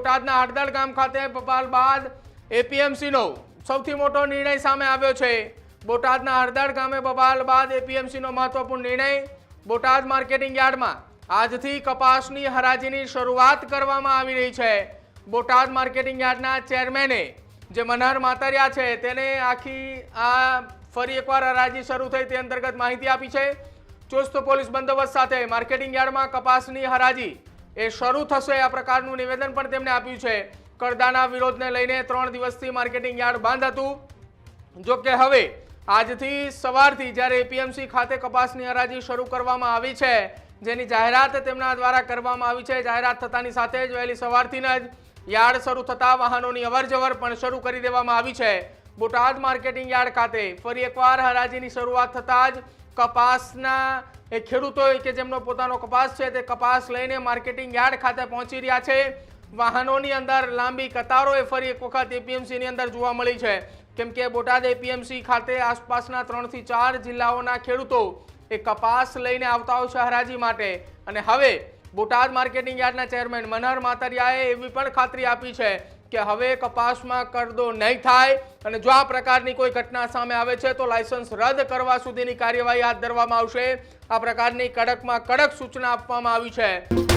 બોટાદના હડદળ ગામ ખાતે બપાલ બાદ એપીએમસીનો સૌથી મોટો નિર્ણય સામે આવ્યો છે. બોટાદના હળદળ ગામે બપાલ બાદ એપીએમસીનો મહત્વપૂર્ણ નિર્ણય બોટાદ માર્કેટિંગ યાર્ડમાં આજથી કપાસની હરાજીની શરૂઆત કરવામાં આવી રહી છે. બોટાદ માર્કેટિંગ યાર્ડના ચેરમેને જે મનહર માતરિયા છે તેને આખી આ ફરી એકવાર હરાજી શરૂ થઈ તે અંતર્ગત માહિતી આપી છે. ચુસ્ત પોલીસ બંદોબસ્ત સાથે માર્કેટિંગ યાર્ડમાં કપાસની હરાજી એ શરૂ થશે આ પ્રકારનું નિવેદન પણ તેમણે આપ્યું છે. કરદાના વિરોધને લઈને ત્રણ દિવસથી માર્કેટિંગ યાર્ડ બંધ હતું. જો કે હવે, આજથી સવારથી જ્યારે એપીએમસી ખાતે કપાસની હરાજી શરૂ કરવામાં આવી છે, જેની જાહેરાત તેમના દ્વારા કરવામાં આવી છે. જાહેરાત થતાની સાથે જ વહેલી સવારથી જ યાર્ડ શરૂ થતાં વાહનોની અવરજવર પણ શરૂ કરી દેવામાં આવી છે. બોટાદ માર્કેટિંગ યાર્ડ ખાતે ફરી એકવાર હરાજીની શરૂઆત થતાં જ કપાસના એ ખેડૂતોએ કે જેમનો પોતાનો કપાસ છે તે કપાસ લઈને માર્કેટિંગ યાર્ડ ખાતે પહોંચી રહ્યા છે. વાહનોની અંદર લાંબી કતારો એ ફરી એક વખત એપીએમસીની અંદર જોવા મળી છે. કેમ કે બોટાદ એપીએમસી ખાતે આસપાસના ત્રણથી ચાર જિલ્લાઓના ખેડૂતો એ કપાસ લઈને આવતા હોય છે હરાજી માટે. અને હવે બોટાદ માર્કેટિંગ યાર્ડના ચેરમેન મનહર માતરિયાએ એવી પણ ખાતરી આપી છે કે હવે કપાસમાં કરદો નહીં થાય અને જો આ પ્રકારની કોઈ ઘટના સામે આવે છે, તો લાયસન્સ રદ કરવા સુધીની કાર્યવાહી હાથ ધરવામાં આવશે. આ પ્રકારની કડકમાં કડક સૂચના આપવામાં આવી છે.